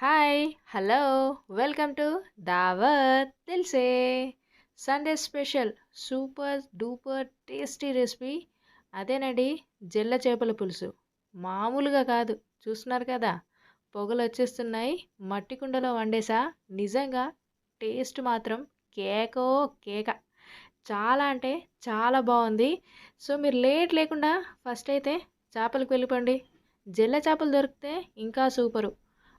Hi hello welcome to Dawat తెలిసే Sunday special super duper tasty recipe అదేనండి జల్ల చేపల పులుసు. మామూలుగా కాదు చూస్తున్నారు కదా. పొగలు వచ్చేస్తున్నాయి మట్టి కుండలో వండేసా. నిజంగా టేస్ట్ మాత్రం కేకో కేక. చాలా అంటే చాలా బాగుంది. సో మీరు లేట్ లేకుండా ఫస్ట్ అయితే చేపలకు వెళ్ళిపోండి. జల్ల చేపలు దొరికితే ఇంకా సూపరు.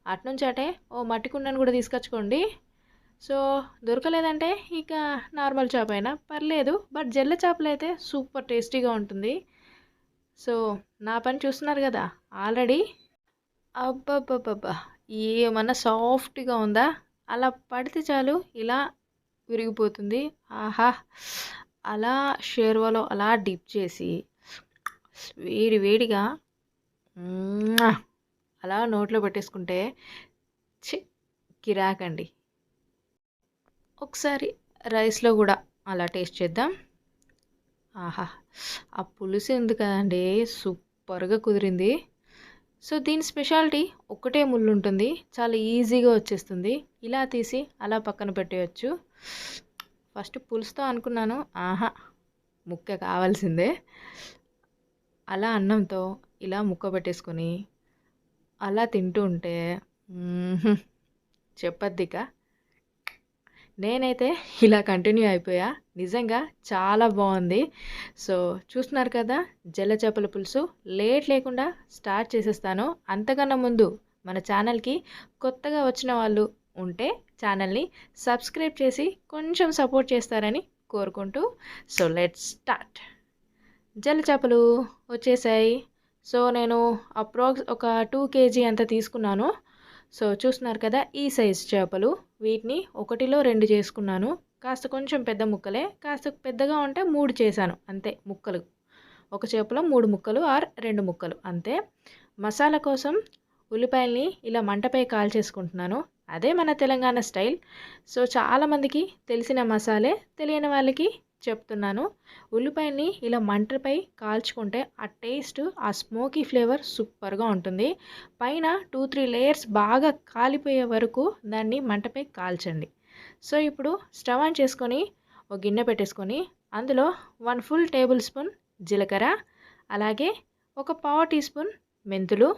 అట్నుంచి అటే ఓ మట్టి కుండను కూడా తీసుకొచ్చుకోండి. సో దొరకలేదంటే ఇక నార్మల్ చేప అయినా పర్లేదు బట్ జల్ల చేపలు అయితే సూపర్ టేస్టీగా ఉంటుంది. సో నా పని చూస్తున్నారు కదా ఆల్రెడీ. అబ్బబ్బబ్బబ్బా ఏమన్నా సాఫ్ట్గా ఉందా? అలా పడితే చాలు ఇలా విరిగిపోతుంది. ఆహా అలా షేర్వాలో అలా డిప్ చేసి వేడి వేడిగా అలా నోట్లో పెట్టేసుకుంటే చి కిరాకండి. ఒకసారి రైస్లో కూడా అలా టేస్ట్ చేద్దాం. ఆహా! ఆ పులుసు ఉంది కదండి సూపర్గా కుదిరింది. సో దీని స్పెషాలిటీ ఒకటే ముళ్ళు ఉంటుంది చాలా ఈజీగా వచ్చేస్తుంది. ఇలా తీసి అలా పక్కన పెట్టేయచ్చు. ఫస్ట్ పులుసుతో అనుకున్నాను. ఆహా! ముక్క కావాల్సిందే. అలా అన్నంతో ఇలా ముక్క పెట్టేసుకొని అలా తింటూ ఉంటే చెప్పద్దిక. నేనైతే ఇలా కంటిన్యూ అయిపోయా. నిజంగా చాలా బాగుంది. సో చూస్తున్నారు కదా జల్ల చేపల పులుసు. లేట్ లేకుండా స్టార్ట్ చేసేస్తాను. అంతకన్నా ముందు మన ఛానల్కి కొత్తగా వచ్చిన వాళ్ళు ఉంటే ఛానల్ని సబ్స్క్రైబ్ చేసి కొంచెం సపోర్ట్ చేస్తారని కోరుకుంటూ. So let's start. జల్ల చేపలు వచ్చేసాయి. సో నేను అప్రాక్స్ ఒక టూ కేజీ అంత తీసుకున్నాను. సో చూస్తున్నారు కదా ఈ సైజ్ చేపలు. వీటిని ఒకటిలో రెండు చేసుకున్నాను. కాస్త కొంచెం పెద్ద ముక్కలే కాస్త పెద్దగా ఉంటే మూడు చేశాను అంతే ముక్కలు. ఒక చేపలో మూడు ముక్కలు ఆర్ రెండు ముక్కలు అంతే. మసాలా కోసం ఉల్లిపాయల్ని ఇలా మంటపై కాల్చేసుకుంటున్నాను అదే మన తెలంగాణ స్టైల్. సో చాలామందికి తెలిసిన మసాలే తెలియని వాళ్ళకి చెప్తున్నాను. ఉల్లిపాయని ఇలా మంటపై కాల్చుకుంటే ఆ టేస్ట్ ఆ స్మోకీ ఫ్లేవర్ సూపర్గా ఉంటుంది. పైన టూ త్రీ లేయర్స్ బాగా కాలిపోయే వరకు దాన్ని మంటపై కాల్చండి. సో ఇప్పుడు స్టవ్ ఆన్ చేసుకొని ఒక గిన్నె పెట్టేసుకొని అందులో వన్ ఫుల్ టేబుల్ స్పూన్ జీలకర్ర అలాగే ఒక పావు టీ స్పూన్ మెంతులు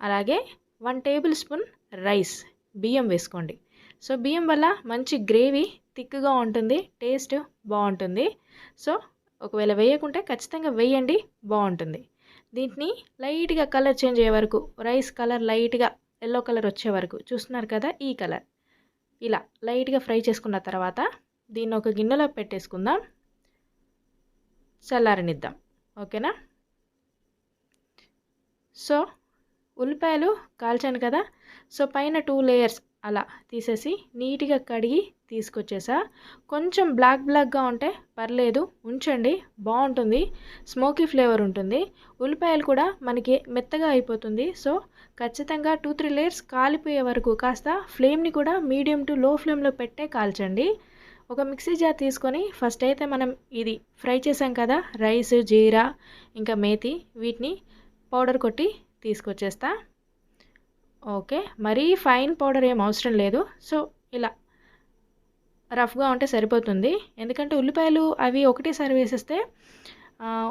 అలాగే వన్ టేబుల్ స్పూన్ రైస్ బియ్యం వేసుకోండి. సో బియ్యం వల్ల మంచి గ్రేవీ థిక్గా ఉంటుంది టేస్ట్ బాగుంటుంది. సో ఒకవేళ వేయకుంటే ఖచ్చితంగా వేయండి బాగుంటుంది. దీంట్ని లైట్గా కలర్ చేంజ్ అయ్యే వరకు రైస్ కలర్ లైట్గా ఎల్లో కలర్ వచ్చే వరకు చూస్తున్నారు కదా ఈ కలర్. ఇలా లైట్గా ఫ్రై చేసుకున్న తర్వాత దీన్ని ఒక గిన్నెలో పెట్టేసుకుందాం. చల్లారనిద్దాం. ఓకేనా? సో ఉల్లిపాయలు కాల్చాను కదా. సో పైన టూ లేయర్స్ అలా తీసేసి నీట్గా కడిగి తీసుకొచ్చేసా. కొంచెం బ్లాక్ బ్లాక్గా ఉంటే పర్లేదు ఉంచండి బాగుంటుంది స్మోకీ ఫ్లేవర్ ఉంటుంది. ఉల్లిపాయలు కూడా మనకి మెత్తగా అయిపోతుంది. సో ఖచ్చితంగా టూ త్రీ లేయర్స్ కాలిపోయే వరకు కాస్త ఫ్లేమ్ని కూడా మీడియం టు లో ఫ్లేమ్లో పెట్టే కాల్చండి. ఒక మిక్సీ జార్ తీసుకొని ఫస్ట్ అయితే మనం ఇది ఫ్రై చేసాం కదా రైస్ జీరా ఇంకా మేతి వీటిని పౌడర్ కొట్టి తీసుకొచ్చేస్తా. ఓకే మరీ ఫైన్ పౌడర్ ఏం అవసరం లేదు. సో ఇలా రఫ్గా ఉంటే సరిపోతుంది. ఎందుకంటే ఉల్లిపాయలు అవి ఒకటేసారి వేసేస్తే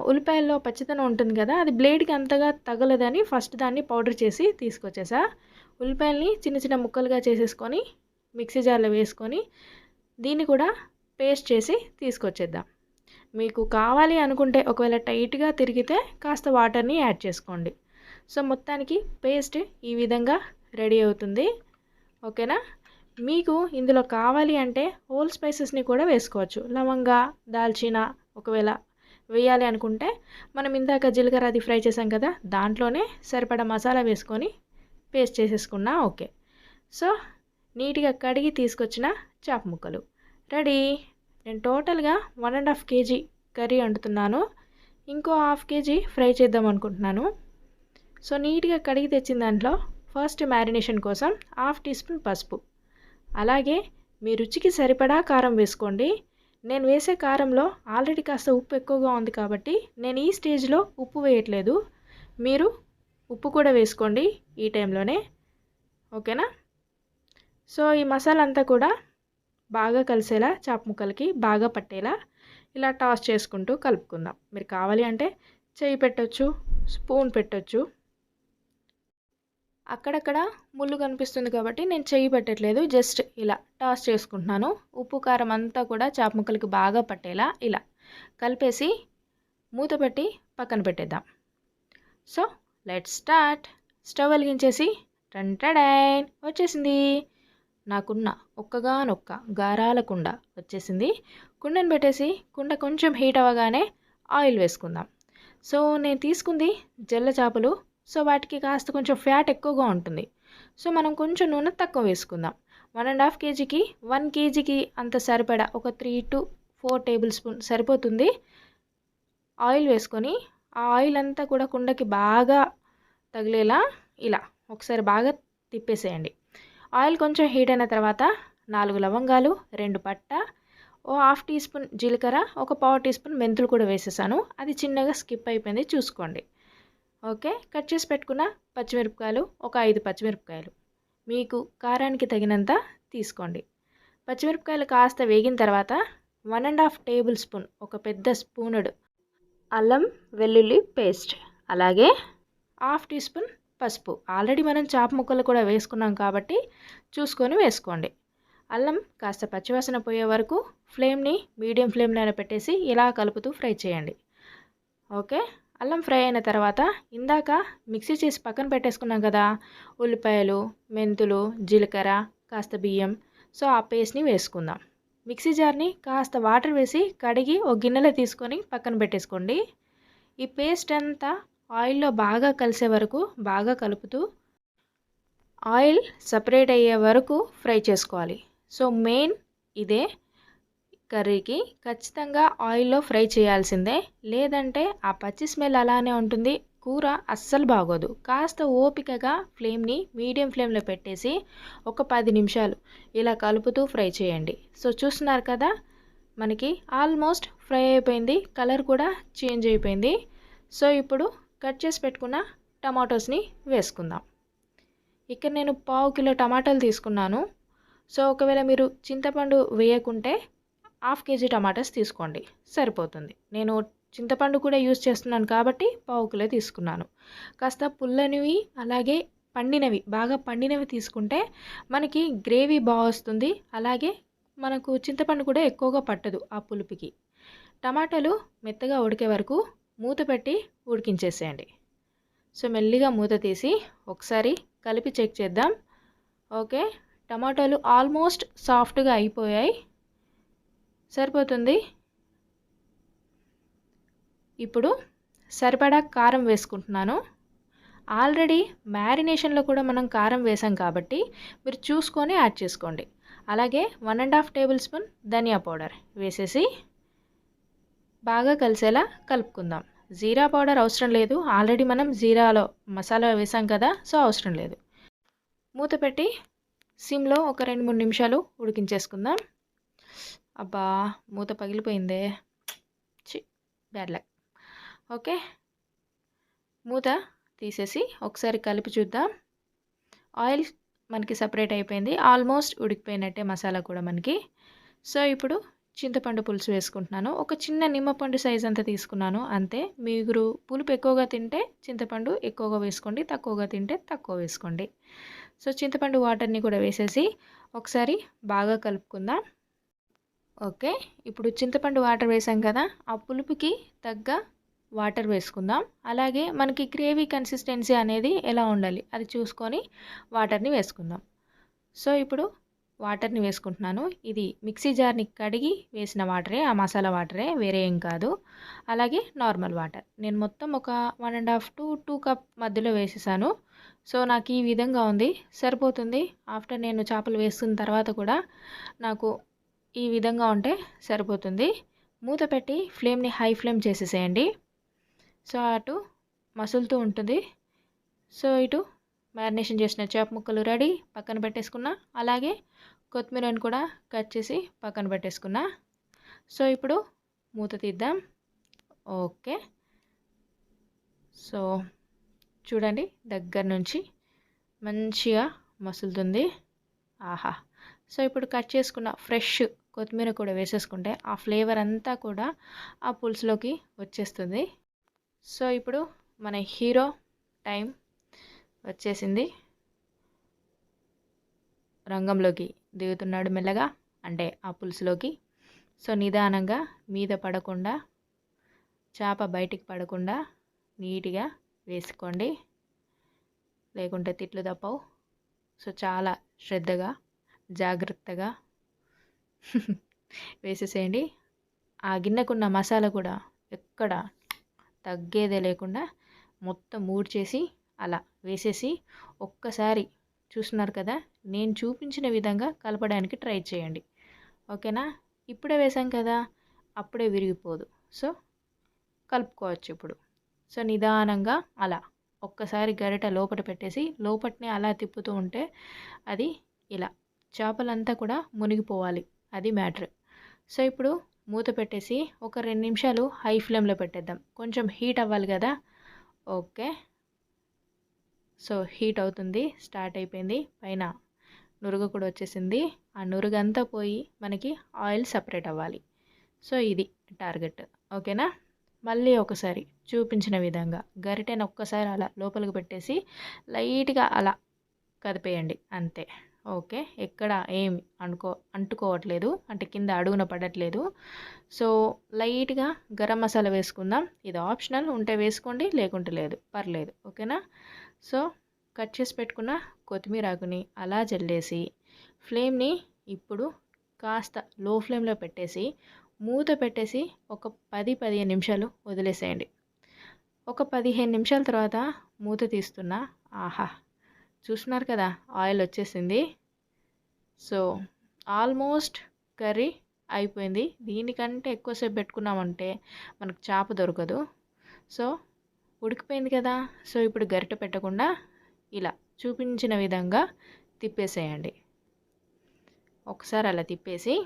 ఉల్లిపాయల్లో పచ్చితనం ఉంటుంది కదా అది బ్లేడ్కి అంతగా తగలదని ఫస్ట్ దాన్ని పౌడర్ చేసి తీసుకొచ్చేసా. ఉల్లిపాయల్ని చిన్న చిన్న ముక్కలుగా చేసేసుకొని మిక్సీ జార్లో వేసుకొని దీన్ని కూడా పేస్ట్ చేసి తీసుకొచ్చేద్దాం. మీకు కావాలి అనుకుంటే ఒకవేళ టైట్గా తిరిగితే కాస్త వాటర్ని యాడ్ చేసుకోండి. సో మొత్తానికి పేస్ట్ ఈ విధంగా రెడీ అవుతుంది. ఓకేనా? మీకు ఇందులో కావాలి అంటే హోల్ స్పైసెస్ని కూడా వేసుకోవచ్చు. లవంగా దాల్చిన ఒకవేళ వేయాలి అనుకుంటే మనం ఇందాక జీలకర్ర అది ఫ్రై చేసాం కదా దాంట్లోనే సరిపడా మసాలా వేసుకొని పేస్ట్ చేసేసుకున్నా ఓకే. సో నీట్గా కడిగి తీసుకొచ్చిన చేప ముక్కలు. రెడీ? నేను టోటల్గా one and half KG curry వండుతున్నాను. ఇంకో హాఫ్ కేజీ ఫ్రై చేద్దాం అనుకుంటున్నాను. సో నీట్గా కడిగి తెచ్చిన దాంట్లో ఫస్ట్ మ్యారినేషన్ కోసం హాఫ్ టీ స్పూన్ పసుపు. అలాగే మీ రుచికి సరిపడా కారం వేసుకోండి. నేను వేసే కారంలో ఆల్రెడీ కాస్త ఉప్పు ఎక్కువగా ఉంది కాబట్టి నేను ఈ స్టేజ్లో ఉప్పు వేయట్లేదు. మీరు ఉప్పు కూడా వేసుకోండి ఈ టైంలోనే. ఓకేనా? సో ఈ మసాలా అంతా కూడా బాగా కలిసేలా చాప ముక్కలకి బాగా పట్టేలా ఇలా టాస్ చేసుకుంటూ కలుపుకుందాం. మీరు కావాలి అంటే చేయి పెట్టచ్చు స్పూన్ పెట్టొచ్చు. అక్కడక్కడ ముళ్ళు కనిపిస్తుంది కాబట్టి నేను చెయ్యి పెట్టట్లేదు జస్ట్ ఇలా టాస్ చేసుకుంటున్నాను. ఉప్పు కారం అంతా కూడా చేప ముక్కలకి బాగా పట్టేలా ఇలా కలిపేసి మూత పెట్టి పక్కన పెట్టేద్దాం. So let start. స్టవ్ వెలిగించేసి టంటడైన్ వచ్చేసింది. నాకున్న ఒక్కగానొక్క గారాల కుండ వచ్చేసింది. కుండను పెట్టేసి కుండ కొంచెం హీట్ అవ్వగానే ఆయిల్ వేసుకుందాం. సో నేను తీసుకుంది జల్ల చేపలు సో వాటికి కాస్త కొంచెం ఫ్యాట్ ఎక్కువగా ఉంటుంది. సో మనం కొంచెం నూనె తక్కువ వేసుకుందాం. వన్ అండ్ హాఫ్ కేజీకి వన్ కేజీకి అంత సరిపడా ఒక three to four tablespoon సరిపోతుంది. ఆయిల్ వేసుకొని ఆ ఆయిల్ అంతా కూడా కుండకి బాగా తగిలేలా ఇలా ఒకసారి బాగా తిప్పేసేయండి. ఆయిల్ కొంచెం హీట్ అయిన తర్వాత నాలుగు లవంగాలు రెండు పట్ట ఓ హాఫ్ టీ స్పూన్ జీలకర్ర ఒక పావు టీ స్పూన్ మెంతులు కూడా వేసేసాను. అది చిన్నగా స్కిప్ అయిపోయింది చూసుకోండి. ఓకే కట్ చేసి పెట్టుకున్న పచ్చిమిరపకాయలు ఒక ఐదు పచ్చిమిరపకాయలు. మీకు కారానికి తగినంత తీసుకోండి. పచ్చిమిరపకాయలు కాస్త వేగిన తర్వాత one and half tablespoon ఒక పెద్ద స్పూనుడు అల్లం వెల్లుల్లి పేస్ట్ అలాగే హాఫ్ టీ స్పూన్ పసుపు. ఆల్రెడీ మనం చాప ముక్కలు కూడా వేసుకున్నాం కాబట్టి చూసుకొని వేసుకోండి. అల్లం కాస్త పచ్చివాసన పోయే వరకు ఫ్లేమ్ని మీడియం ఫ్లేమ్లోనే పెట్టేసి ఇలా కలుపుతూ ఫ్రై చేయండి. ఓకే అల్లం ఫ్రై అయిన తర్వాత ఇందాక మిక్సీ చేసి పక్కన పెట్టేసుకున్నాం కదా ఉల్లిపాయలు మెంతులు జీలకర్ర కాస్త బియ్యం. సో ఆ పేస్ట్ని వేసుకుందాం. మిక్సీ జార్ని కాస్త వాటర్ వేసి కడిగి ఒక గిన్నెలో తీసుకొని పక్కన పెట్టేసుకోండి. ఈ పేస్ట్ అంతా ఆయిల్లో బాగా కలిసే వరకు బాగా కలుపుతూ ఆయిల్ సపరేట్ అయ్యే వరకు ఫ్రై చేసుకోవాలి. సో మెయిన్ ఇదే కర్రీకి ఖచ్చితంగా ఆయిల్లో ఫ్రై చేయాల్సిందే. లేదంటే ఆ పచ్చి స్మెల్ అలానే ఉంటుంది. కూర అస్సలు బాగోదు. కాస్త ఓపికగా ఫ్లేమ్ని మీడియం ఫ్లేమ్లో పెట్టేసి ఒక పది నిమిషాలు ఇలా కలుపుతూ ఫ్రై చేయండి. సో చూస్తున్నారు కదా మనకి ఆల్మోస్ట్ ఫ్రై అయిపోయింది. కలర్ కూడా చేంజ్ అయిపోయింది. సో ఇప్పుడు కట్ చేసి పెట్టుకున్న టమాటోస్ని వేసుకుందాం. ఇక్కడ నేను పావు కిలో టమాటాలు తీసుకున్నాను. సో ఒకవేళ మీరు చింతపండు వేయకుంటే హాఫ్ కేజీ టమాటాస్ తీసుకోండి. సరిపోతుంది. నేను చింతపండు కూడా యూజ్ చేస్తున్నాను కాబట్టి పావు కిలో తీసుకున్నాను. కాస్త పుల్లనివి అలాగే పండినవి బాగా పండినవి తీసుకుంటే మనకి గ్రేవీ బాగా వస్తుంది. అలాగే మనకు చింతపండు కూడా ఎక్కువగా పట్టదు ఆ పులుపుకి. టమాటాలు మెత్తగా ఉడికే వరకు మూత పెట్టి ఉడికించేసేయండి. సో మెల్లిగా మూత తీసి ఒకసారి కలిపి చెక్ చేద్దాం. ఓకే. టమాటాలు ఆల్మోస్ట్ సాఫ్ట్గా అయిపోయాయి. సరిపోతుంది. ఇప్పుడు సరిపడా కారం వేసుకుంటున్నాను. ఆల్రెడీ మ్యారినేషన్లో కూడా మనం కారం వేసాం కాబట్టి మీరు చూసుకొని యాడ్ చేసుకోండి. అలాగే one and half tablespoon ధనియా పౌడర్ వేసేసి బాగా కలిసేలా కలుపుకుందాం. జీరా పౌడర్ అవసరం లేదు. ఆల్రెడీ మనం జీరాలో మసాలా వేసాం కదా సో అవసరం లేదు. మూత పెట్టి సిమ్లో ఒక రెండు మూడు నిమిషాలు ఉడికించేసుకుందాం. అబ్బా మూత పగిలిపోయిందే. చి బ్యాడ్ లక్ ఓకే? మూత తీసేసి ఒకసారి కలిపి చూద్దాం. ఆయిల్ మనకి సపరేట్ అయిపోయింది. ఆల్మోస్ట్ ఉడికిపోయినట్టే మసాలా కూడా మనకి. సో ఇప్పుడు చింతపండు పులుసు వేసుకుంటున్నాను. ఒక చిన్న నిమ్మపండు సైజ్ అంతా తీసుకున్నాను. అంతే. మీరు పులుపు ఎక్కువగా తింటే చింతపండు ఎక్కువగా వేసుకోండి. తక్కువగా తింటే తక్కువ వేసుకోండి. సో చింతపండు వాటర్ని కూడా వేసేసి ఒకసారి బాగా కలుపుకుందాం. ఓకే ఇప్పుడు చింతపండు వాటర్ వేసాం కదా ఆ పులుపుకి తగ్గ వాటర్ వేసుకుందాం. అలాగే మనకి గ్రేవీ కన్సిస్టెన్సీ అనేది ఎలా ఉండాలి అది చూసుకొని వాటర్ని వేసుకుందాం. సో ఇప్పుడు వాటర్ని వేసుకుంటున్నాను. ఇది మిక్సీ జార్ని కడిగి వేసిన వాటరే ఆ మసాలా వాటరే వేరే ఏం కాదు. అలాగే నార్మల్ వాటర్. నేను మొత్తం ఒక one and half to two cup మధ్యలో వేసేసాను. సో నాకు ఈ విధంగా ఉంది. సరిపోతుంది. ఆఫ్టర్ నేను చేపలు వేసుకున్న తర్వాత కూడా నాకు ఈ విధంగా ఉంటే సరిపోతుంది. మూత పెట్టి ఫ్లేమ్ని హై ఫ్లేమ్ చేసేసేయండి. సో అటు మసులుతూ ఉంటుంది. సో ఇటు మ్యారినేషన్ చేసిన చేప ముక్కలు రెడీ. పక్కన పెట్టేసుకున్నా. అలాగే కొత్తిమీరని కూడా కట్ చేసి పక్కన పెట్టేసుకున్నా. సో ఇప్పుడు మూత తీద్దాం. ఓకే. సో చూడండి దగ్గర నుంచి మంచిగా మసులుతుంది. ఆహా. సో ఇప్పుడు కట్ చేసుకున్న ఫ్రెష్ కొత్తిమీర కూడా వేసేసుకుంటే ఆ ఫ్లేవర్ అంతా కూడా ఆ పులుసులోకి వచ్చేస్తుంది. సో ఇప్పుడు మన హీరో టైం వచ్చేసింది. రంగంలోకి దిగుతున్నాడు మెల్లగా అంటే ఆ పులుసులోకి. సో నిదానంగా మీద పడకుండా చేప బయటికి పడకుండా నీట్గా వేసుకోండి. లేకుంటే తిట్లు తప్పవు. సో చాలా శ్రద్ధగా జాగ్రత్తగా వేసేసేయండి. ఆ గిన్నెకున్న మసాలా కూడా ఎక్కడ తగ్గేదే లేకుండా మొత్తం చేసి అలా వేసేసి ఒక్కసారి చూస్తున్నారు కదా నేను చూపించిన విధంగా కలపడానికి ట్రై చేయండి. ఓకేనా? ఇప్పుడే వేసాం కదా అప్పుడే విరిగిపోదు. సో కలుపుకోవచ్చు ఇప్పుడు. సో నిదానంగా అలా ఒక్కసారి గరిట లోపల పెట్టేసి లోపట్నే అలా తిప్పుతూ ఉంటే అది ఇలా చేపలంతా కూడా మునిగిపోవాలి. అది మ్యాటర్. సో ఇప్పుడు మూత పెట్టేసి ఒక రెండు నిమిషాలు హై ఫ్లేమ్లో పెట్టేద్దాం. కొంచెం హీట్ అవ్వాలి కదా. ఓకే. సో హీట్ అవుతుంది స్టార్ట్ అయిపోయింది. పైన నురుగు కూడా వచ్చేసింది. ఆ నురుగంతా పోయి మనకి ఆయిల్ సపరేట్ అవ్వాలి. సో ఇది టార్గెట్. ఓకేనా? మళ్ళీ ఒకసారి చూపించిన విధంగా గరిటెను ఒక్కసారి అలా లోపలికి పెట్టేసి లైట్గా అలా కదిపేయండి. అంతే. ఓకే. ఎక్కడ ఏమి అనుకో అంటుకోవట్లేదు. అంటే కింద అడుగున పడట్లేదు. సో లైట్గా గరం మసాలా వేసుకుందాం. ఇది ఆప్షనల్. ఉంటే వేసుకోండి లేకుంటే లేదు. పర్లేదు. ఓకేనా? సో కట్ చేసి పెట్టుకున్న కొత్తిమీర ఆకుని అలా జల్లేసి ఫ్లేమ్ని ఇప్పుడు కాస్త లో ఫ్లేమ్లో పెట్టేసి మూత పెట్టేసి ఒక పది పదిహేను నిమిషాలు వదిలేసేయండి. ఒక పదిహేను నిమిషాల తర్వాత మూత తీస్తున్నా ఆహా! చూస్తున్నారు కదా ఆయిల్ వచ్చేసింది. సో ఆల్మోస్ట్ కర్రీ అయిపోయింది. దీనికంటే ఎక్కువసేపు పెట్టుకున్నామంటే మనకు చేప దొరకదు. సో ఉడికిపోయింది కదా. సో ఇప్పుడు గరిటె పెట్టకుండా ఇలా చూపించిన విధంగా తిప్పేసేయండి. ఒకసారి అలా తిప్పేసి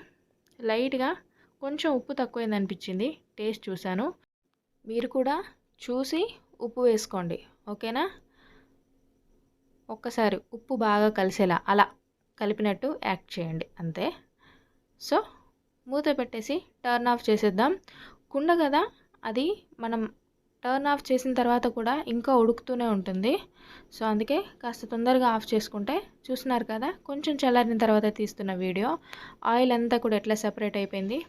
లైట్గా కొంచెం ఉప్పు తక్కువైంది అనిపించింది. టేస్ట్ చూశాను. మీరు కూడా చూసి ఉప్పు వేసుకోండి. ఓకేనా? ఒక్కసారి ఉప్పు బాగా కలిసేలా అలా కలిపినట్టు యాక్ట్ చేయండి అంతే. సో మూత పెట్టేసి టర్న్ ఆఫ్ చేసేద్దాం. కుండ కదా అది మనం టర్న్ ఆఫ్ చేసిన తర్వాత కూడా ఇంకా ఉడుకుతూనే ఉంటుంది. సో అందుకే కాస్త తొందరగా ఆఫ్ చేసుకుంటే చూస్తున్నారు కదా కొంచెం చల్లారిన తర్వాత తీస్తున్న వీడియో. ఆయిల్ అంతా కూడా ఎట్లా సెపరేట్ అయిపోయింది?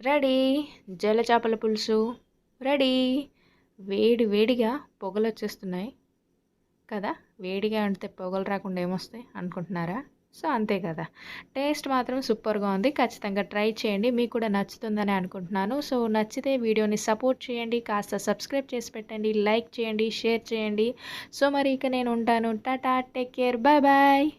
రెడీ! జల చేపల పులుసు రెడీ! వేడి వేడిగా పొగలు వచ్చేస్తున్నాయి. కదా? వేడిగా ఉంటే పొగలు రాకుండా ఏమొస్తాయి అనుకుంటున్నారా? సో అంతే కదా. టేస్ట్ మాత్రం సూపర్గా ఉంది. ఖచ్చితంగా ట్రై చేయండి. మీకు కూడా నచ్చుతుందని అనుకుంటున్నాను. సో నచ్చితే వీడియోని సపోర్ట్ చేయండి. కాస్త సబ్స్క్రైబ్ చేసి పెట్టండి. లైక్ చేయండి. షేర్ చేయండి. సో మరి ఇక నేను ఉంటాను. Tata take care. Bye bye.